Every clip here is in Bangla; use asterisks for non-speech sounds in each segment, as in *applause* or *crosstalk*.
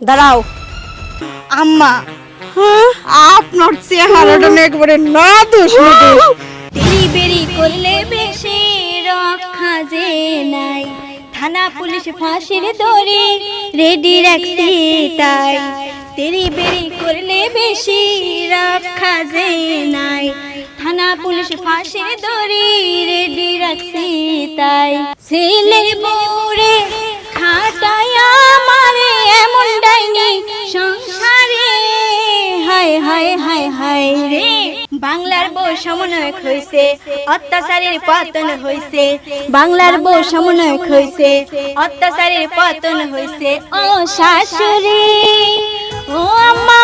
দাঁড়াও। আম্মা হ্যাঁ? আপনার চেহারাটা না একবারে না দোষ দোষ তেরি বেরি করলে বেশি রক্ষা যে নাই। থানা পুলিশ ফাঁসির দড়ি রেডি রাখছি তাই। তেরি বেরি করলে বেশি রক্ষা যে নাই। থানা পুলিশ ফাঁসির দড়ি রেডি রাখছি তাই। ছেলের বউরে হায় হায় হায় হায় বাংলার বউ সমন্বয়ক হয়েছে অত্যাচারের পতন হয়েছে বাংলার বউ সমন্বয়ক হয়েছে অত্যাচারের পতন হয়েছে ও শাশুড়ি, ও আম্মা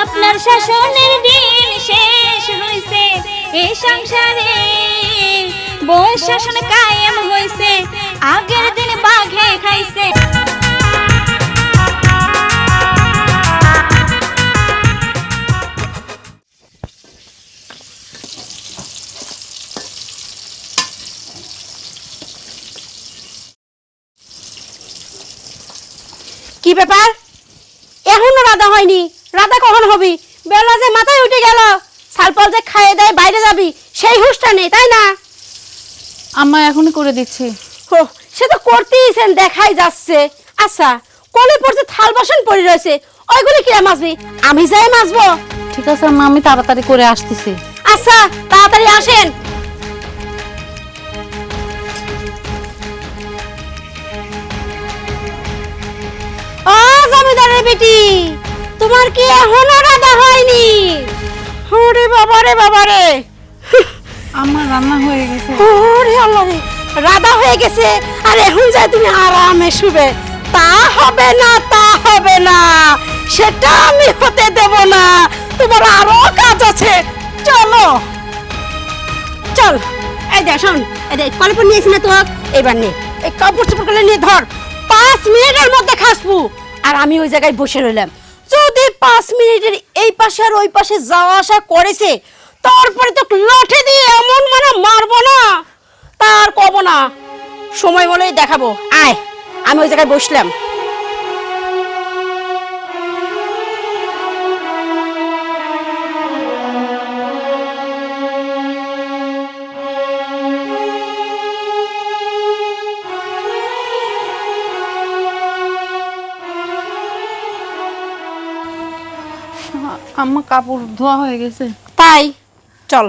আপনার শাসনের দিন শেষ হয়েছে এই সংসারে শাসন কায়েম হয়েছে আগের দিন বাঘে খাইছে। কি ব্যাপার? এখনও রাধা হয়নি। রাধা কখন হবি? বেলা যে মাথায় উঠে গেল। সালপাল যে খাইয়ে দেয় বাইরে যাবি, সেই হুঁশটা নেই, তাই না? আম্মা এখনই করে দিচ্ছি। হো সে তো করতেইছেন দেখাই যাচ্ছে। আচ্ছা কলে পড়ছে থাল বাসন পড়ে রয়েছে ওইগুলি কিরা মাছবি আমি যাই মাছবো ঠিক আছে আম্মা আমি তাড়াতাড়ি করে আসতেছি। আচ্ছা তাড়াতাড়ি আসেন। ও জমিদারের বেটি তোমার কি এখনও রাধা হয়নি? ওরে বাবা রে বাবা রে আমার রান্না হয়ে গেছে। ওরে আল্লাহ রাধা হয়ে গেছে, আর এখন যাই তুমি আরামে শুবে, তা হবে না, তা হবে না, সেটা আমি হতে দেব না, তোমার আরও কাজ আছে, চলো। চল, এই দেখ, শোন, এই দেখ কলপন নিয়েছি না তো এবার নে, এই কাপড় চোপড় করে নিয়ে ধর, পাঁচ মিনিটের মধ্যে খাসবো। আর আমি ওই জায়গায় বসে রইলাম। যদি পাঁচ মিনিটের এই পাশে আর ওই পাশে যাওয়া আসা করেছে তারপরে তো লাঠি দিয়ে এমন মানে মারবো না। তার কব না। সময় হলেই দেখাবো। আয় আমি ওই জায়গায় বসলাম। আম্মা কাপড় ধোয়া হয়ে গেছে। তাই? চল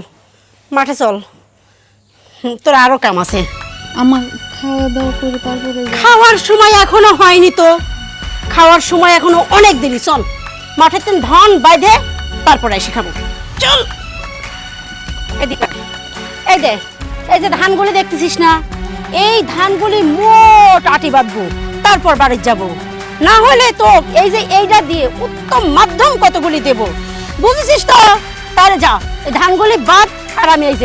মাঠে চল। তোর আরও কাম আছে। আম্মা খাওয়া দাওয়া করে তারপরে খাওয়ার সময় এখনও হয়নি তো। খাওয়ার সময় এখনও অনেক দেরি চল। মাঠে তেন ধান বাইধে তারপরে এসে খাব। চল। এদিকে এই দে এই যে ধানগুলি দেখতেছিস না? এই ধানগুলি মোট আটি বাঁধবো তারপর বাড়ির যাব। না হলে তো এই যে এইটা দিয়ে উত্তম মাধ্যম কতগুলি দেব। বুঝেছিস তো? তাহলে যা। ধানগুলি বাদ, আর আমি এই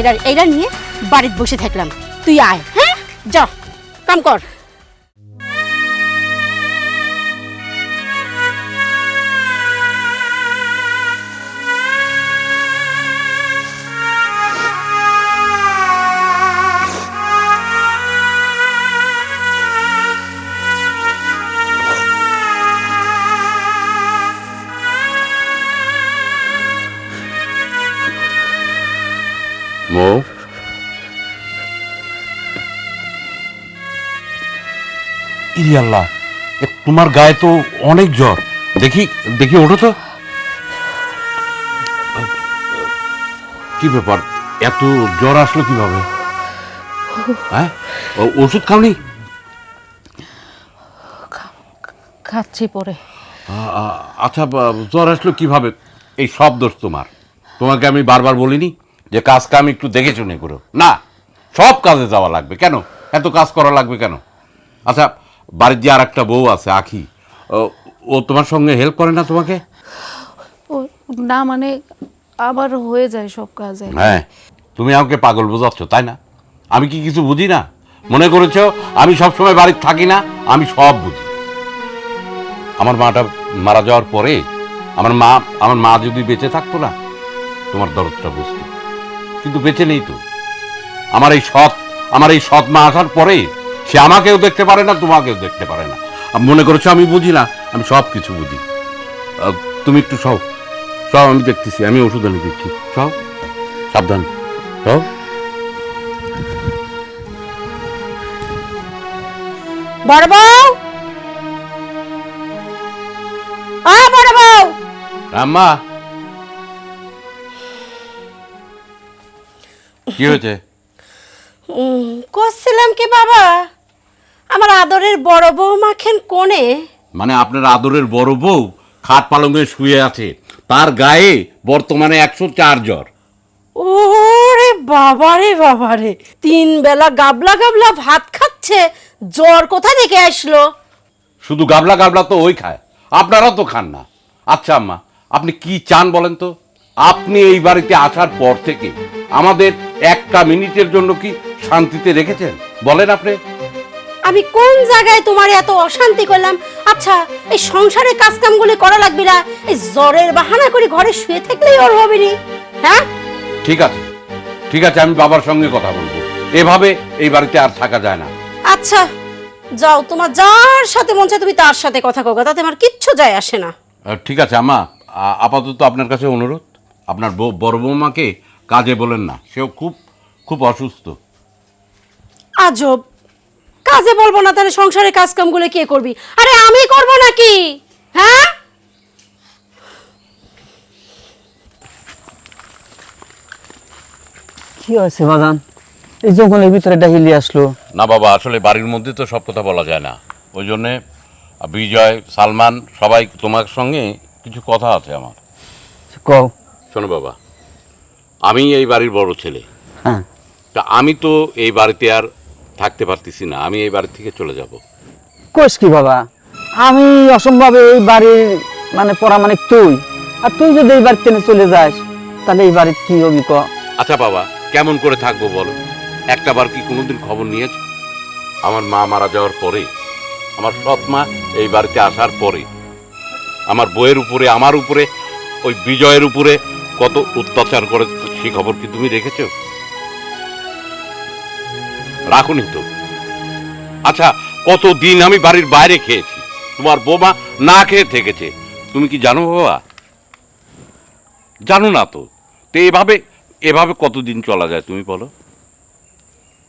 নিয়ে বাড়িতে বসে থাকলাম। তুই আয় হ্যাঁ? যা, কাম কর। আল্লাহ এ তোমার গায়ে তো অনেক জ্বর। দেখি দেখি ওঠো তো। কি ব্যাপার? এত জ্বর আসলো কীভাবে? হ্যাঁ? ওষুধ খাওনি? খাচ্ছি পরে। আচ্ছা জ্বর আসলো কীভাবে? এই সব দোষ তোমার। তোমাকে আমি বারবার বলিনি যে কাজ কাম একটু দেখে শুনে করো। না সব কাজে যাওয়া লাগবে। কেন? এত কাজ করা লাগবে কেন? আচ্ছা বাড়ির যে আর একটা বউ আছে আখি ও- ও তোমার সঙ্গে হেল্প করে না তোমাকে? ও না মানে আবার হয়ে যায় সব কাজে হ্যাঁ তুমি আমাকে পাগল বোঝাচ্ছ তাই না? আমি কি কিছু বুঝি না? মনে করেছ আমি সব সময় বাড়িতে থাকি না আমি সব বুঝি। আমার মাটা মারা যাওয়ার পরে আমার মা আমার মা যদি বেঁচে থাকতো না তোমার দরদটা বুঝতো। কিন্তু বেঁচে নেই তো। আমার এই সৎ আমার এই সৎ মা আসার পরে সে আমাকেও দেখতে পারে না তোমাকেও দেখতে পারে না। মনে করেছ আমি বুঝি না? আমি সব কিছু বুঝি তুমি একটু সব সব আমি দেখতেছি আমি ওষুধ এনে দিচ্ছি। সব সাবধান। সব বড় বউ! আ বড় বউ! রাম্মা কি হয়েছে? করছিলাম কি বাবা? আমার আদরের বড় বউ মাখেন কোণে? মানে আপনার আদরের বড় বউ খাট পালঙ্গে শুয়ে আছে তার গায়ে বর্তমানে একশো চার জ্বর। ওরে বাবারে বাবারে তিন বেলা গাবলা গাবলা ভাত খাচ্ছে জ্বর কোথা থেকে আসলো? শুধু গাবলা গাবলা তো ওই খায় আপনারা তো খান না। আচ্ছা আম্মা আপনি কি চান বলেন তো? আপনি এই বাড়িতে আসার পর থেকে আমাদের একটা মিনিটের জন্য কি শান্তিতে রেখেছেন? বলেন আপনি। আমি কোন জায়গায় তোমার এত অশান্তি করলাম? আচ্ছা এই সংসারের কাজ কামগুলি করা লাগবে না। এই জ্বরের বাহানা করে ঘরে শুয়ে থাকলেই ওর হবে নি। হ্যাঁ? ঠিক আছে। ঠিক আছে আমি বাবার সঙ্গে কথা বলব। এভাবে এই বাড়িতে আর থাকা যায় না। আচ্ছা যাও তোমার যার সাথে মন চায় তুমি তার সাথে কথা কও তাতে আমার কিচ্ছু যায় আসে না। ঠিক আছে আম্মা আপাতত আপনার কাছে অনুরোধ। আপনার বউ- বড় বৌমাকে কাজে বলেন না সেও খুব খুব অসুস্থ। আজব। কাজে বলব না তাহলে সংসারের কাজ কামগুলো কে করবি? আরে আমি করব নাকি? হ্যাঁ? কি হয়েছে বাজান এই জঙ্গলের ভিতরে ডাহিলি আসলো। না বাবা আসলে বাড়ির মধ্যে তো সব কথা বলা যায় না। ওই জন্যে বিজয় সালমান সবাই তোমার সঙ্গে কিছু কথা আছে আমার। কও। শোনো বাবা আমি এই বাড়ির বড় ছেলে। হ্যাঁ। তা আমি তো এই বাড়িতে আর থাকতে পারতেছি না আমি এই বাড়ি থেকে চলে যাব। কোষ কি বাবা? আমি অসম্ভবে এই বাড়ির মানে পড়া মানে তুই। আর তুই যদি এই বাড়িতে চলে যাস তাহলে এই বাড়ির কি হবি ক? আচ্ছা বাবা কেমন করে থাকব বলো? একটা বার কি কোনোদিন খবর নিয়েছ? আমার মা মারা যাওয়ার পরে আমার সৎ মা এই বাড়িতে আসার পরে আমার বইয়ের উপরে আমার উপরে ওই বিজয়ের উপরে কত অত্যাচার করে সে খবর কি তুমি রেখেছ রাখুনি তো আচ্ছা কত দিন আমি বাড়ির বাইরে খেয়েছি? তোমার বোমা না খেয়ে থেকেছে। তুমি কি জানো বাবা? জানো না তো। তো এভাবে এভাবে কতদিন চলা যায় তুমি বলো?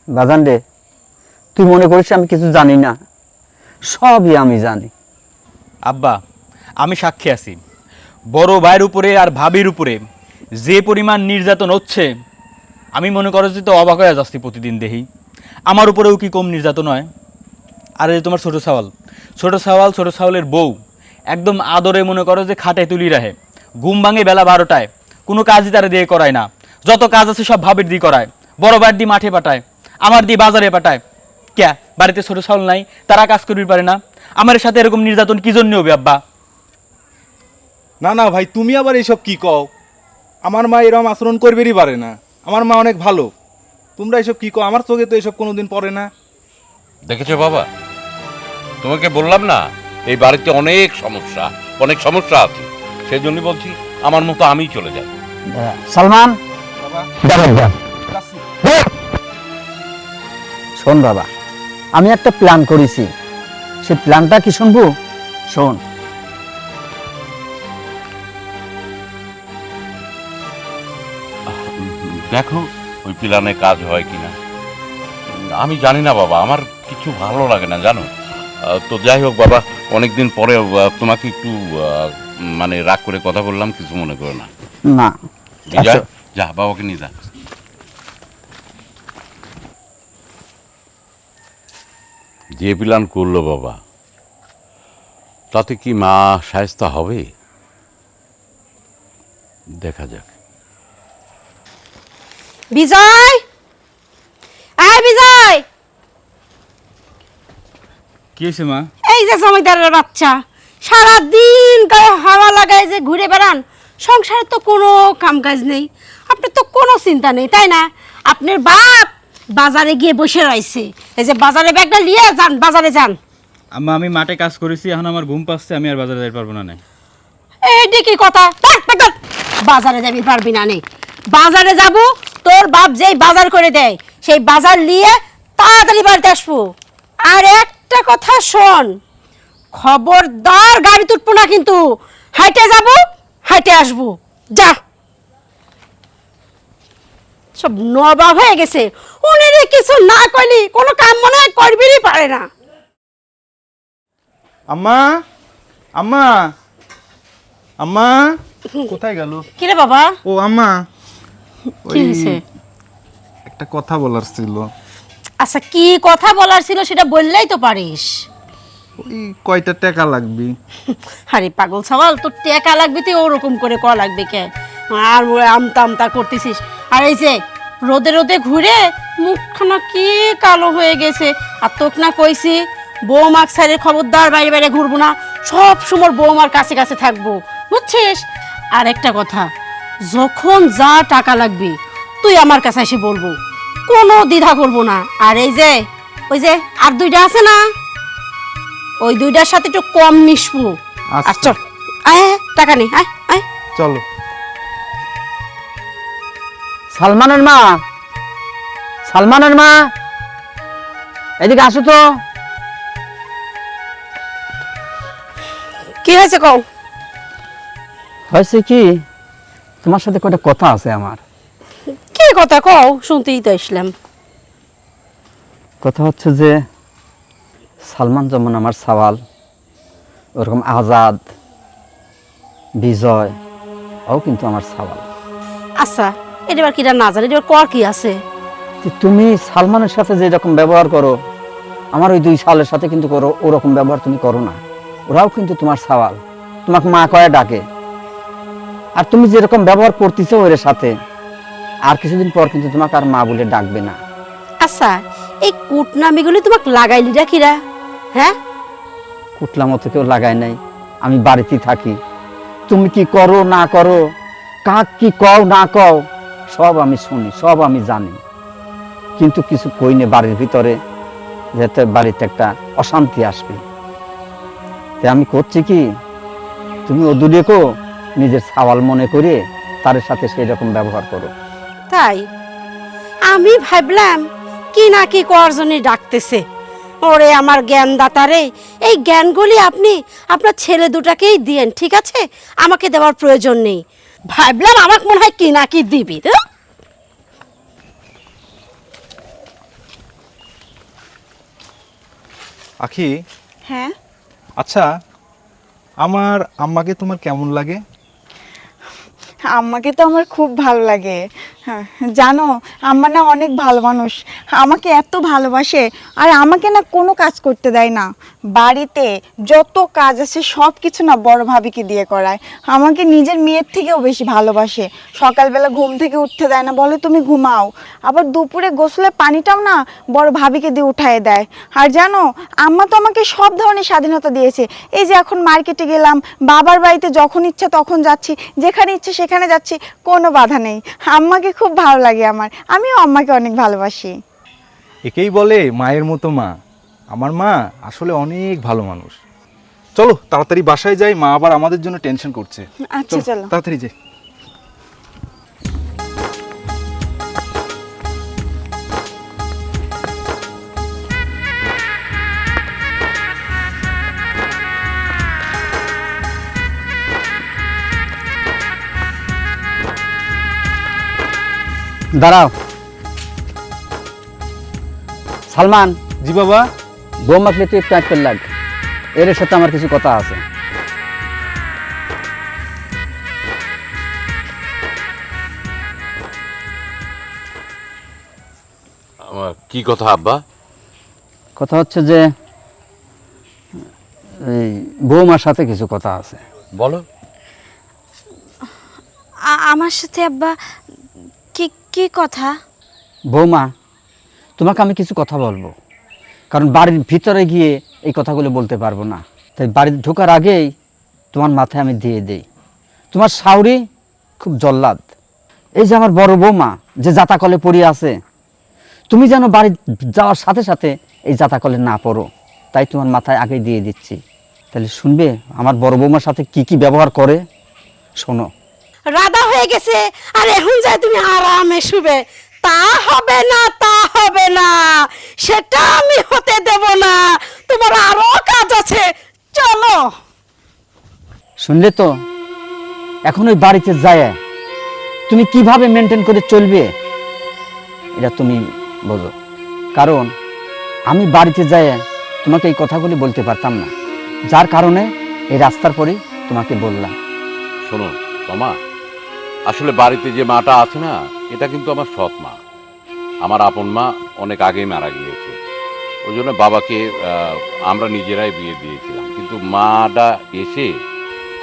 বাজান রে তুই মনে করিস আমি কিছু জানি না? সবই আমি জানি। আব্বা আমি সাক্ষী আছি। বড় ভাইয়ের উপরে আর ভাবির উপরে যে পরিমাণ নির্যাতন হচ্ছে আমি মনে করো যে তো অবাক হয়ে যাচ্ছি প্রতিদিন দেখি। আমার উপরেও কি কম নির্যাতন হয়? আর এই তোমার ছোটো সাওয়াল ছোটো সাওয়াল ছোটো সাওয়ালের বউ। একদম আদরে মনে করো যে খাটায় তুলি রাখে। ঘুম ভাঙে বেলা বারোটায়। কোনো কাজই তারা দিয়ে করায় না। যত কাজ আছে সব ভাবের দিয়ে করায়। বড় ভাইয়ের দিয়ে মাঠে পাঠায়। আমার দিয়ে বাজারে পাঠায়। ক্যা? বাড়িতে ছোটো চাউল নাই। তারা কাজ করবি পারে না। আমার সাথে এরকম নির্যাতন কি জন্য হবে, আব্বা? না না, ভাই, তুমি আবার এইসব কি কও? আমার মা এরকম আচরণ করবেরই পারে না। আমার মা অনেক ভালো। তোমরা এসব কি কও আমার চোখে তো এসব কোনোদিন পড়ে না। দেখেছ বাবা? তোমাকে বললাম না এই বাড়িতে অনেক সমস্যা অনেক সমস্যা আছে। সেই জন্য বলছি আমার মতো আমিই চলে যাই। সালমান? দাঁড়ান। যাচ্ছি। শোন বাবা আমি একটা প্ল্যান করেছি। সে প্ল্যানটা কি শুনব? শোন। দেখো ওই প্ল্যানে কাজ হয় কিনা? আমি জানি না বাবা আমার কিছু ভালো লাগে না জানো? তো যাই হোক বাবা অনেকদিন পরে তোমাকে একটু মানে রাগ করে কথা বললাম কিছু মনে করো না। না। আচ্ছা, যা বাবাকে নিয়ে যা। যে প্ল্যান করল বাবা তাতে কি মা সায়স্তা হবে? দেখা যাক। বিজয়? আয় বিজয়! কি হয়েছে মা? এই যে জমিদারের বাচ্চা সারা দিন গায়ে হাওয়া লাগায় যে ঘুরে বেড়ান সংসারে তো কোনো কামকাজ নেই। আপনার তো কোনো চিন্তা নেই তাই না? আপনার বাপ বাজারে গিয়ে বসে রয়েছে। এই যে বাজারে ব্যাগটা নিয়ে যান বাজারে যান। আম্মা আমি মাঠে কাজ করেছি এখন আমার ঘুম পাচ্ছে আমি আর বাজারে যাই পারব না নাই এইটি কি কথা। বাজারে যাবি পারবি না নে। বাজারে যাব তোর বাপ যেই বাজার করে দেয় সেই বাজার নিয়ে তাড়াতাড়ি বাড়িতে আসব। আর একটা কথা শোন খবরদার গাড়ি তুটবো না কিন্তু হাইটে যাব হাইটে আসব। যা। সব নবাব হয়ে গেছে। উনি কিছু না কইলি কোনো কাম মনে হয় করবিরই পারে না। আম্মা আম্মা আম্মা। কোথায় গেল? কিরে বাবা? ও আম্মা। কি হয়েছে? একটা কথা বলার ছিল। আচ্ছা কি কথা বলার ছিল সেটা বললেই তো পারিস। ওই কয়টা টাকা লাগবে? আরে পাগল সওয়াল তোর টেকা লাগবে তুই ওরকম করে ক লাগবে কে? আর আমতা আমতা করতেছিস। আর এই যে রোদে রোদে ঘুরে মুখখানা কি কালো হয়ে গেছে। আর তোক না কইছি বৌমাক সাইডে খবরদার বাইরে বাইরে ঘুরবো না। সব সময় বৌমার কাছে কাছে থাকব। বুঝছিস? আর একটা কথা যখন যা টাকা লাগবে তুই আমার কাছে এসে বলব। কোনো দ্বিধা করব না। আর এই যে ওই যে আর দুইটা আছে না? ওই দুইটার সাথে একটু কম মিশবো। আর আচ্ছা। চল আয় আয়, টাকা নেই আয় আয়। চলো। সালমানের মা সালমানের মা এদিকে আসো তো। কি হয়েছে কও? হয়েছে কি? তোমার সাথে কয়টা কথা আছে আমার? কি কথা কও? শুনতেই তো আসলাম। কথা হচ্ছে যে সালমান যেমন আমার সওয়াল ওরকম আজাদ বিজয় ও কিন্তু আমার সওয়াল। আচ্ছা এটা এবার কিটা না জানি এটা কর কি আছে? তুমি সালমানের সাথে যে রকম ব্যবহার করো আমার ওই দুই সালের সাথে কিন্তু করো ওরকম ব্যবহার তুমি করো না। ওরাও কিন্তু তোমার সওয়াল। তোমাকে মা কয়ে ডাকে। আর তুমি যেরকম ব্যবহার করতেছো ওর সাথে আর কিছুদিন পর কিন্তু তোমাকে আর মা বলে ডাকবে না। আচ্ছা এই কুটনামিগুলি তোমাকে লাগাইলি কিরা হ্যাঁ? কুটলা মতো কেউ লাগায় নাই আমি বাড়িতে থাকি। তুমি কি করো না করো কাক কি কও না কও সব আমি শুনি সব আমি জানি। কিন্তু কিছু কই নে বাড়ির ভিতরে যাতে বাড়িতে একটা অশান্তি আসবে। তাই আমি করছি কি? তুমি ও দুডিয়েকো নিজের সাওয়াল মনে করে তার সাথে সেই রকম ব্যবহার করো। তাই? আমি ভাবলাম কি না কি কর জন্য ডাকতেছে। ওরে আমার জ্ঞান দাতারে এই জ্ঞানগুলি আপনি আপনার ছেলে দুটাকেই দিয়েন ঠিক আছে? আমাকে দেওয়ার প্রয়োজন নেই। ভাবলাম আমার মনে হয় কি না কি দিবি তো আখি? হ্যাঁ? আচ্ছা আমার আম্মাকে তোমার কেমন লাগে? আম্মাকে তো আমার খুব ভালো লাগে। হ্যাঁ, জানো আম্মা না অনেক ভালো মানুষ। আমাকে এত ভালোবাসে আর আমাকে না কোনো কাজ করতে দেয় না। বাড়িতে যত কাজ আছে সব কিছু না বড় ভাবিকে দিয়ে করায়। আমাকে নিজের মেয়ের থেকেও বেশি ভালোবাসে। সকালবেলা ঘুম থেকে উঠতে দেয় না বলে তুমি ঘুমাও। আবার দুপুরে গোসলের পানিটাও না বড় ভাবিকে দিয়ে উঠায় দেয়। আর জানো আম্মা তো আমাকে সব ধরনের স্বাধীনতা দিয়েছে। এই যে এখন মার্কেটে গেলাম বাবার বাড়িতে যখন ইচ্ছা তখন যাচ্ছি যেখানে ইচ্ছে সেখানে যাচ্ছি কোনো বাধা নেই। আম্মাকে খুব ভালো লাগে আমার। আমিও আম্মাকে অনেক ভালোবাসি। একেই বলে মায়ের মতো মা। আমার মা আসলে অনেক ভালো মানুষ। চলো তাড়াতাড়ি বাসায় যাই মা আবার আমাদের জন্য টেনশন করছে। আচ্ছা চলো। তাড়াতাড়ি যাই। দাঁড়াও। সালমান জি বাবা। বৌমাকে তুই একটু একটু লাগ। এর সাথে আমার কিছু কথা আছে। আমার কি কথা আব্বা? কথা হচ্ছে যে এই বৌমার সাথে কিছু কথা আছে। বলো। আমার সাথে আব্বা কি কথা? বৌমা, তোমাকে আমি কিছু কথা বলব। কারণ বাড়ির ভিতরে গিয়ে এই কথাগুলো বলতে পারব না। তাই বাড়িতে ঢোকার আগেই তোমার মাথায় আমি দিয়ে দেই। তোমার শাউরি খুব জল্লাদ। এই যে আমার বড় বৌমা, যে জাতাকলে পড়ে আছে, তুমি যেন বাড়ি যাওয়ার সাথে সাথে এই জাতাকলে না পড়ো। তাই তোমার মাথায় আগেই দিয়ে দিচ্ছি। তাহলে শুনবে, আমার বড় বৌমার সাথে কি কি ব্যবহার করে? শোনো। রাধা হয়ে গেছে। আর এখন যায় তুমি আরামে শুবে। তা হবে না তা হবে না। সেটা আমি হতে দেব না। তোমার আরও কাজ আছে। চল। শুনলে তো? এখন ওই বাড়িতে যায়। তুমি কীভাবে মেনটেন করে চলবে? এটা তুমি বোঝো। কারণ আমি বাড়িতে যায় তোমাকে এই কথাগুলি বলতে পারতাম না। যার কারণে এই রাস্তার পরেই তোমাকে বললাম। শোনো তোমা আসলে বাড়িতে যে মাটা আছে না, এটা কিন্তু আমার সৎ মা। আমার আপন মা অনেক আগেই মারা গিয়েছে। ওই জন্য বাবাকে আমরা নিজেরাই বিয়ে দিয়েছিলাম। কিন্তু মাটা এসে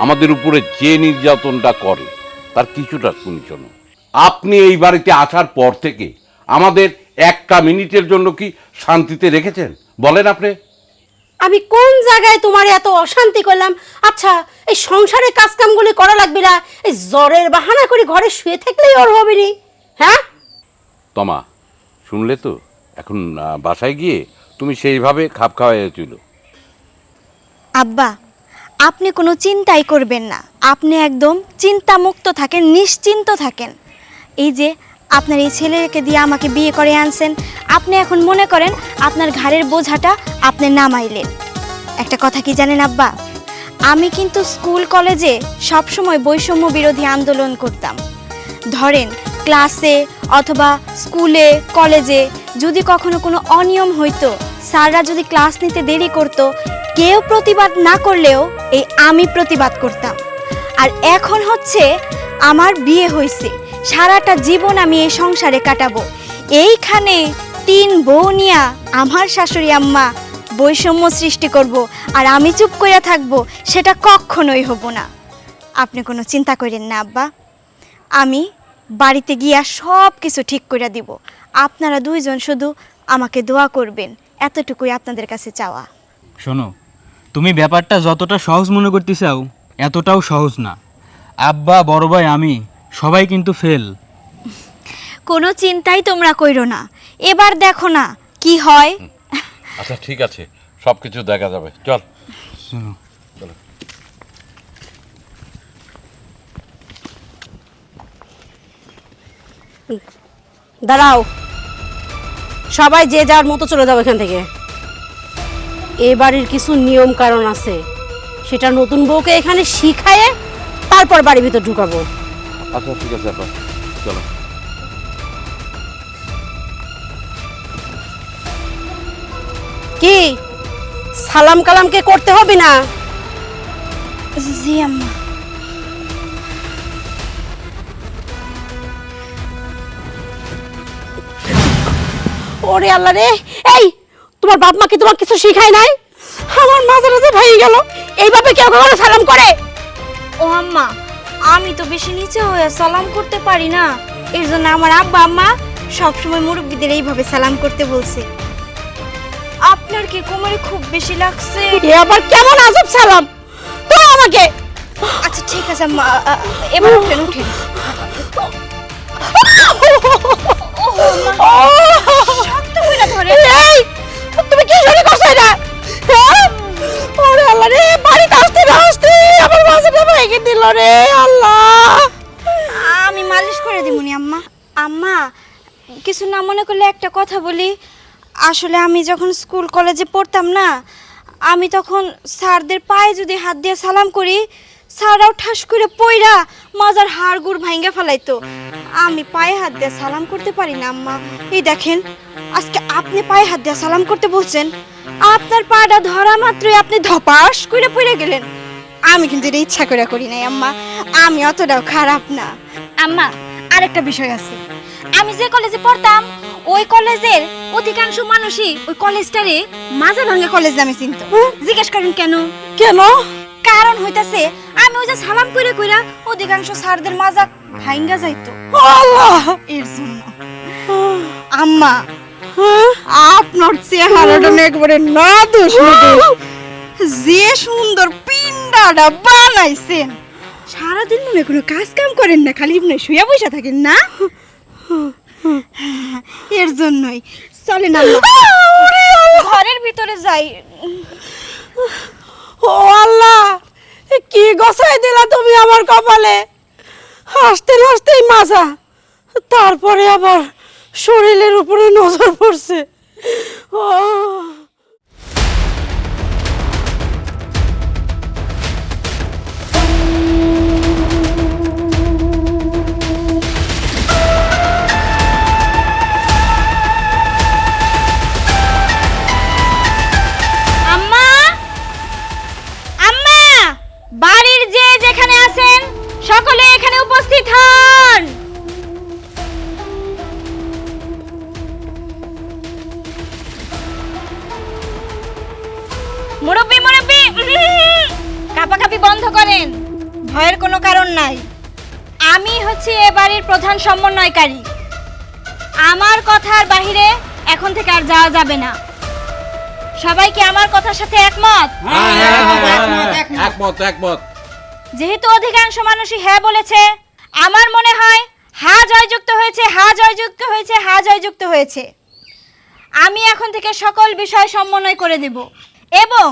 আমাদের উপরে যে নির্যাতনটা করে, তার কিছুটা শোনো আপনি এই বাড়িতে আসার পর থেকে আমাদের একটা মিনিটের জন্য কি শান্তিতে রেখেছেন? বলেন আপনি। আমি কোন জায়গায় তোমার এত অশান্তি করলাম? আচ্ছা এই সংসারের কাজকামগুলি করা লাগবে না। এই জ্বরের বাহানা করে ঘরে শুয়ে থাকলেই ওর হবে নি। হ্যাঁ? তমা শুনলে তো? এখন আহ, বাসায় গিয়ে তুমি সেইভাবে খাপ খাওয়াই ছিল আব্বা আপনি কোনো চিন্তাই করবেন না। আপনি একদম চিন্তামুক্ত থাকেন নিশ্চিন্ত থাকেন। এই যে আপনার এই ছেলেকে দিয়ে আমাকে বিয়ে করে আনছেন। আপনি এখন মনে করেন আপনার ঘাড়ের বোঝাটা আপনি নামাইলেন। একটা কথা কি জানেন আব্বা? আমি কিন্তু স্কুল, কলেজে সবসময় বৈষম্য বিরোধী আন্দোলন করতাম। ধরেন, ক্লাসে অথবা স্কুলে, কলেজে যদি কখনো কোনো অনিয়ম হইতো, স্যাররা যদি ক্লাস নিতে দেরি করত, কেউ প্রতিবাদ না করলেও এই আমি প্রতিবাদ করতাম। আর এখন হচ্ছে আমার বিয়ে হয়েছে সারাটা জীবন আমি এই সংসারে কাটাবো। এইখানে তিন বউ নিয়া আমার শাশুড়ি আম্মা বৈষম্য সৃষ্টি করব আর আমি চুপ কইরা থাকব, সেটা কখনোই হব না। আপনি কোনো চিন্তা করেন না, আব্বা। আমি বাড়িতে গিয়া সব কিছু ঠিক করে দিব। আপনারা দুইজন শুধু আমাকে দোয়া করবেন, এতটুকুই আপনাদের কাছে চাওয়া। শোনো, তুমি ব্যাপারটা যতটা সহজ মনে করতে চাও এতটাও সহজ না। আব্বা, বড় ভাই, আমি সবাই কিন্তু ফেল কোনো চিন্তাই তোমরা কইরো না। এবার দেখো না কি হয়। আচ্ছা ঠিক আছে। সব কিছু দেখা যাবে। চল। দাঁড়াও। সবাই যে যার মতো চলে যাবে এখান থেকে। এ বাড়ির কিছু নিয়ম কারণ আছে। সেটা নতুন বউকে এখানে শিখায়ে তারপর বাড়ির ভিতর ঢুকাবো। আচ্ছা ঠিক আছে আপা চলো। কি? সালাম কালামকে করতে হবে না? জি আম্মা। ওরে আল্লাহ রে এই তোমার বাপ মা কি তোমার কিছু শিখায় নাই? আমার মাঝে মাঝে ভেঙে গেল। এইভাবে কেউ কখনো সালাম করে? ও আম্মা। আমি তো বেশি নিচে হয়ে সালাম করতে পারি না। এর জন্য আমার আব্বা আম্মা সবসময় মুরব্বীদের এইভাবে সালাম করতে বলছে। আপনার কি কোমরে খুব বেশি লাগছে? এ আবার কেমন আজব সালাম? তো আমাকে আচ্ছা ঠিক আছে আম্মা এবার উঠেন উঠেন। শক্ত করে ধরে এই তুমি কি শুরু করছ এটা? হ্যাঁ? ওরে আল্লাহ রে, বাড়িতে আসতে না আসতে আমার মাথাটা ভেঙে দিল রে আল্লাহ। আমি মালিশ করে দিমুনি, আম্মা। আম্মা, কিছু না মনে করলে একটা কথা বলি। আসলে আমি যখন স্কুল, কলেজে পড়তাম না, আমি তখন স্যারদের পায়ে যদি হাত দিয়ে সালাম করি, স্যাররাও ঠাস করে পইরা মাজার হাড় গুড় ভাঙ্গা ফেলাইতো। আমি পায়ে হাত দিয়ে সালাম করতে পারি না, আম্মা। এই দেখেন, আজকে আপনি পায়ে হাত দিয়ে সালাম করতে বলছেন আপনার পাটা ধরা মাত্রই আপনি ধপাস করে পড়ে গেলেন। আমি কিন্তু এটা ইচ্ছা করে করি নাই আম্মা। আমি অতটাও খারাপ না। আম্মা আরেকটা বিষয় আছে। আমি যে কলেজে পড়তাম ওই কলেজের অধিকাংশ মানুষই ওই কলেজটারে মাজা ভাঙ্গা কলেজ নামে চিনত। জিজ্ঞেস করেন কেন? কেন? কারণ হইতাছে আমি ওই যে সালাম করে কইরা অধিকাংশ স্যারদের মাজা ভাঙ্গা যাইতো। আল্লাহ! এর জন্য। আম্মা আপনার চেহারাটা একবারে না দোষ যে সুন্দর পিন্ডাটা বানাইছেন। সারাদিন মনে কোনো কাজ কাম করেন না খালি মনে শুয়ে বসে থাকেন না? এর জন্যই। চলে না ঘরের ভিতরে যাই। ও আল্লাহ! কি গসাই দিলা তুমি আমার কপালে? হাসতে হাসতেই মাজা। তারপরে আবার শরীরের উপরে নজর পড়ছে। বাড়ির যে যেখানে আছেন সকলে এখানে উপস্থিত হয়। কাপাকাপি বন্ধ করেন। ভয়ের কোনো কারণ নাই। আমি হচ্ছি এ বাড়ির প্রধান সমন্বয়কারী। আমার কথার বাহিরে এখন থেকে আর যাওয়া যাবে না। সবাই কি আমার কথার সাথে একমত? একমত একমত যেহেতু অধিকাংশ মানুষই হ্যাঁ বলেছে আমার মনে হয় হা জয়যুক্ত হয়েছে হা জয়যুক্ত হয়েছে হা জয়যুক্ত হয়েছে। আমি এখন থেকে সকল বিষয় সমন্বয় করে দেব। এবং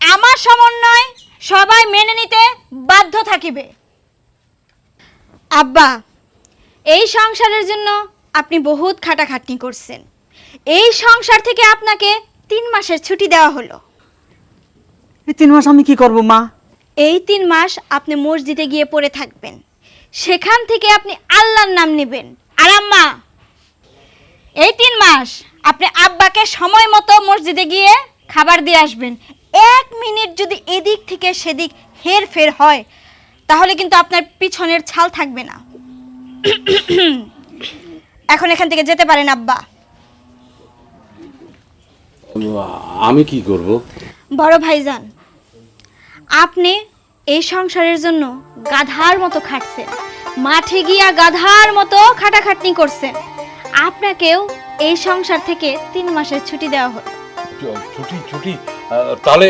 আমার সমন্বয় সবাই মেনে নিতে বাধ্য থাকিবে। আব্বা এই সংসারের জন্য আপনি বহুত খাটাখাটনি করছেন। এই সংসার থেকে আপনাকে তিন মাসের ছুটি দেওয়া হলো। এই তিন মাস আমি কি করব মা? এই তিন মাস আপনি মসজিদে গিয়ে পড়ে থাকবেন। সেখান থেকে আপনি আল্লাহর নাম নেবেন। আর আম্মা এই তিন মাস আপনি আব্বাকে সময় মতো মসজিদে গিয়ে খাবার দিয়ে আসবেন। এক মিনিট যদি এদিক থেকে সেদিক হের ফের হয় তাহলে কিন্তু আপনার পিছনের ছাল থাকবে না। *coughs* এখন এখান থেকে যেতে পারেন আব্বা। আমি কি করব? বড় ভাইজান আপনি এই সংসারের জন্য গাধার মতো খাটছেন। মাঠে গিয়া গাধার মতো খাটাখাটনি করছেন। আপনাকেও এই সংসার থেকে তিন মাসের ছুটি দেওয়া হলো। ছুটি ছুটি। তাহলে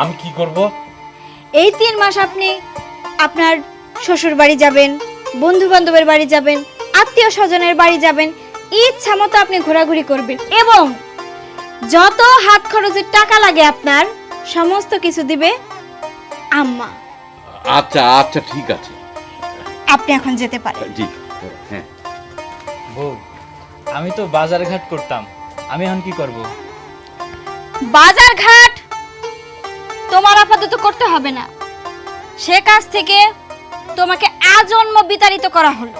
আমি কি করব? এই তিন মাস আপনি আপনার শ্বশুর বাড়ি যাবেন বন্ধু বান্ধবের বাড়ি যাবেন আত্মীয় স্বজনের বাড়ি যাবেন ইচ্ছা মতো আপনি ঘোরাঘুরি করবেন এবং যত হাত খরচের টাকা লাগে আপনার সমস্ত কিছু দিবে আম্মা। আচ্ছা আচ্ছা ঠিক আছে। আপনি এখন যেতে পারেন। জি হ্যাঁ। বউ আমি তো বাজার ঘাট করতাম আমি এখন কি করব? বাজার ঘাট তোমার আপাতত করতে হবে না। সে কাজ থেকে তোমাকে আজন্ম বিতাড়িত করা হলো।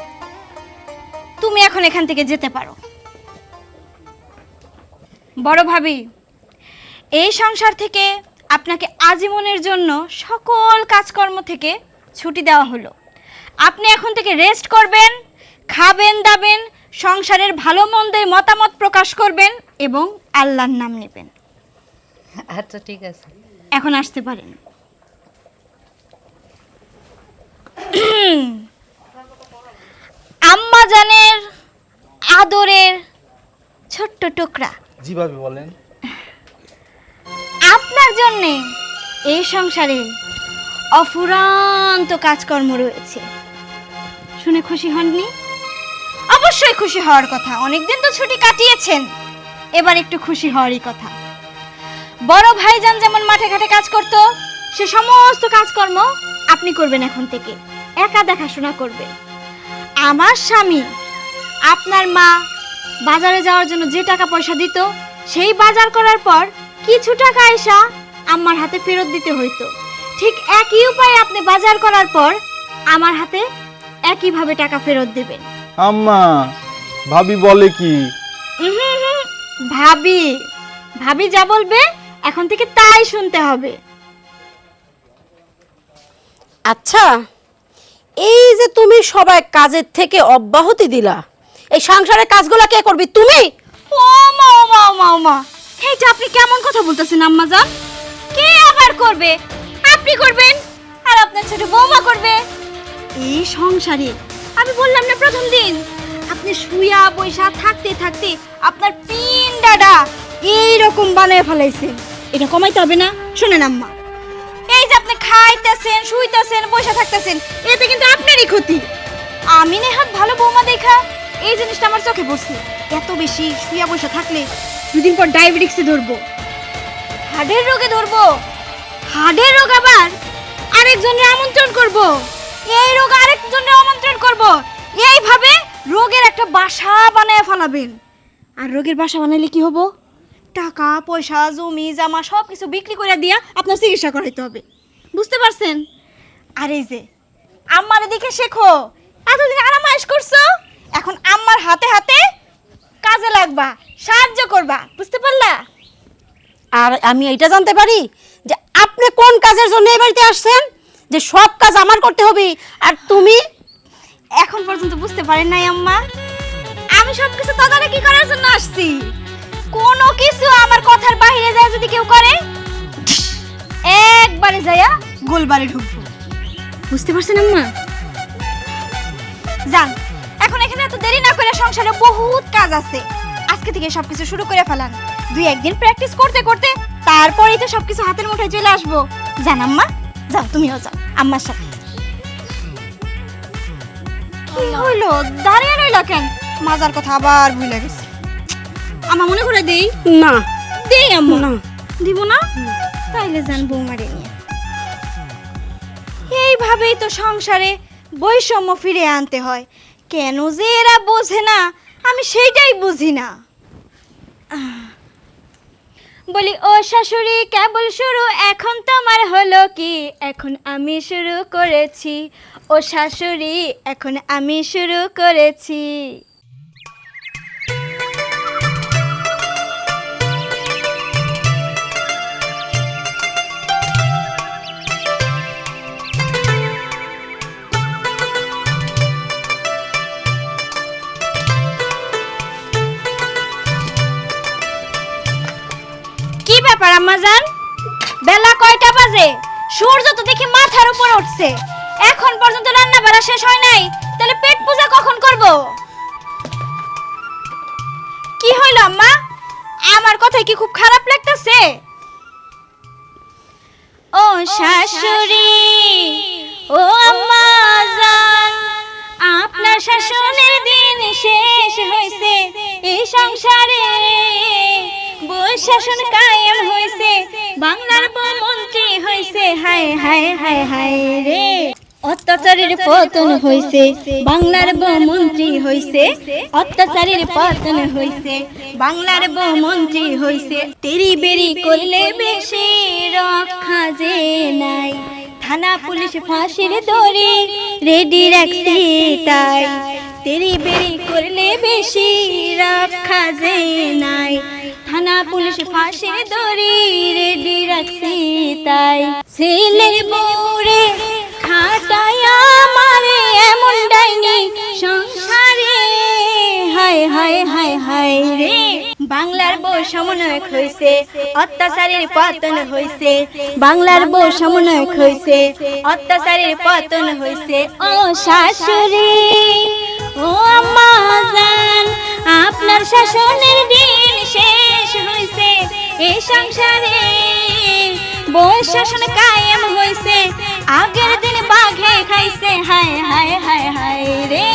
তুমি এখন এখান থেকে যেতে পারো। বড় ভাবি, এই সংসার থেকে আপনাকে আজীবনের জন্য সকল কাজকর্ম থেকে ছুটি দেওয়া হলো। আপনি এখন থেকে রেস্ট করবেন, খাবেন, দাবেন, সংসারের ভালো মন্দের মতামত প্রকাশ করবেন এবং আল্লাহর নাম নেবেন। আচ্ছা ঠিক আছে। এখন আসতে পারেন। আম্মা জানের আদরের ছোট্ট টুকরা। জি ভাবি বলেন। আপনার জন্যে এই সংসারে অফুরান্ত কাজকর্ম রয়েছে। শুনে খুশি হননি? অবশ্যই খুশি হওয়ার কথা। অনেকদিন তো ছুটি কাটিয়েছেন। এবার একটু খুশি হওয়ারই কথা। বড় ভাইজান যেমন মাঠে ঘাটে কাজ করত সে সমস্ত কাজকর্ম আপনি করবেন এখন থেকে। একা দেখাশোনা করবে। আমার স্বামী আপনার মা বাজারে যাওয়ার জন্য যে টাকা পয়সা দিত সেই বাজার করার পর কিছু টাকা আয়সা আমার হাতে ফেরত দিতে হইতো। ঠিক একই উপায়ে আপনি বাজার করার পর আমার হাতে একইভাবে টাকা ফেরত দেবেন। আম্মা ভাবি বলে কি? ভাবি। ভাবি যা বলবে এখন থেকে তাই শুনতে হবে। আচ্ছা এই যে তুমি সবাই কাজের থেকে অব্যাহতি দিলা এই সংসারের কাজগুলো কে করবি তুমি? ও মা ও মা ও মা ও মা। এইটা আপনি কেমন কথা বলতেছেন আম্মা জান? কে আবার করবে? আপনি করবেন আর আপনার ছোট বৌমা করবে। এই সংসারে আমি বললাম না প্রথম দিন। আপনি শুয়া বৈশা থাকতে থাকতে আপনার পিন্ডাটা এইরকম বানায় ফেলাইছেন। এটা কমাইতে হবে না। শোনেন আম্মা, এই যে আপনি খাইতেছেন, শুইতেছেন, বসে থাকতেছেন, এতে কিন্তু আপনারই ক্ষতি। আমি নেহাত ভালো বৌমা দেখা এই জিনিসটা আমার চোখে পড়ছে। এত বেশি শুয়া বসে থাকলে দুদিন পর ডায়াবেটিক্সে ধরবো। হার্টের রোগে ধরবো। হার্টের রোগ আবার আরেকজনের আমন্ত্রণ করব। এই রোগ আরেকজনের আমন্ত্রণ করব। এইভাবে রোগের একটা বাসা বানায় ফেলাবেন। আর রোগের বাসা বানাইলে কি হব? টাকা, পয়সা, জমি, জামা সব কিছু বিক্রি করে দিয়া আপনার চিকিৎসা করাইতে হবে। বুঝতে পারছেন? আর এই যে, আম্মার দিকে শেখো, এতদিন আরামাইশ করছ, এখন আম্মার হাতে হাতে কাজে লাগবা, সাহায্য করবা, বুঝতে পারলা? আর আমি এটা জানতে পারি যে আপনি কোন কাজের জন্য এই বাড়িতে আসছেন? যে সব কাজ আমার করতে হবে, আর তুমি? এখন পর্যন্ত বুঝতে পারেন নাই আম্মা, আমি সব কিছু তদারকি করার জন্য আসছি। কোনো কিছু আমার কথার বাইরে যায় যদি কেউ করে? পারে যাইয়া গোলবারে ঢুকবো। বুঝতে পারছেন আম্মা? যান এখন এখানে এত দেরি না করে সংসারে বহুত কাজ আছে। আজকে থেকে সবকিছু শুরু করে ফেলান। দুই একদিন প্র্যাকটিস করতে করতে তারপরেই তো সবকিছু হাতের মুঠোয় চলে আসব। জান আম্মা যাও তুমিও যাও আম্মার সাথে। কি হইল? দাঁড়িয়ে রইলা কেন? মাজার কথা আবার ভুলে গেছি। আমার মনে করে দেই? না। দেই আম্মা? না। দিব না? তাইলে যান বৌমারে নিয়ে। এইভাবেই তো সংসারে বৈষম্য ফিরে আনতে হয়। কেন যে এরা বোঝে না আমি সেইটাই বুঝি না। বলি ও শাশুড়ি কেবল শুরু এখন তোমার হলো কি? এখন আমি শুরু করেছি। ও শাশুড়ি এখন আমি শুরু করেছি। বাজে। সূর্য তো দেখি মাথার উপর উঠছে। এখন পর্যন্ত রান্না বাড়া শেষ হয় নাই। তাহলে পেট পূজা কখন করব? কি হইল আম্মা? আমার কথাই কি খুব খারাপ লাগতেছে? ও শাশুড়ি, ও আম্মা আপনার শাসনের দিন শেষ হয়েছে এই সংসারে। শাসন কায়েম হয়েছে বাংলার মন্ত্রী হয়েছে হায় হায় হায় হায় রে। অত্যাচারের পতন হয়েছে বাংলার মন্ত্রী হয়েছে অত্যাচারের পতন হয়েছে বাংলার মন্ত্রী হয়েছে তেরি বেরি করলে বেশি রক্ষা যে নাই। থানা পুলিশ ফাঁসির দড়ি, রেডি রাখছি তাই। তেরি বেরি করলে বেশি রক্ষা যে নাই। থানা পুলিশ ফাঁসির দড়ি রেডি রাখছি তাই। ছেলের বউরে খাটায়া মারে এমন ডাইনি সংসারে। হায় হায় হায় হায় রে। বাংলার বউ সমন্বয়ক হয়েছে অত্যাচারের পতন হয়েছে বাংলার বউ সমন্বয়ক হয়েছে অত্যাচারের পতন হয়েছে ও শাশুড়ি ও আম্মা জান আপনার শাসনের দিন শেষ হয়েছে এই সংসারে বই শাসন কায়েম হয়েছে আগের দিন বাঘে খাইছে, হায় হায় হায় হায় রে।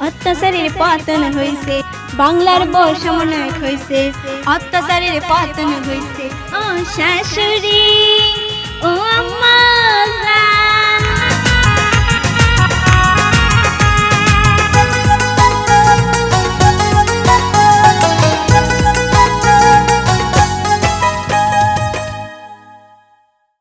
অত্যাচারের পতন হয়েছে বাংলার বউ সমন্বয়ক হয়েছে অত্যাচারের পতন হয়েছে ও শাশুড়ি, ও আম্মা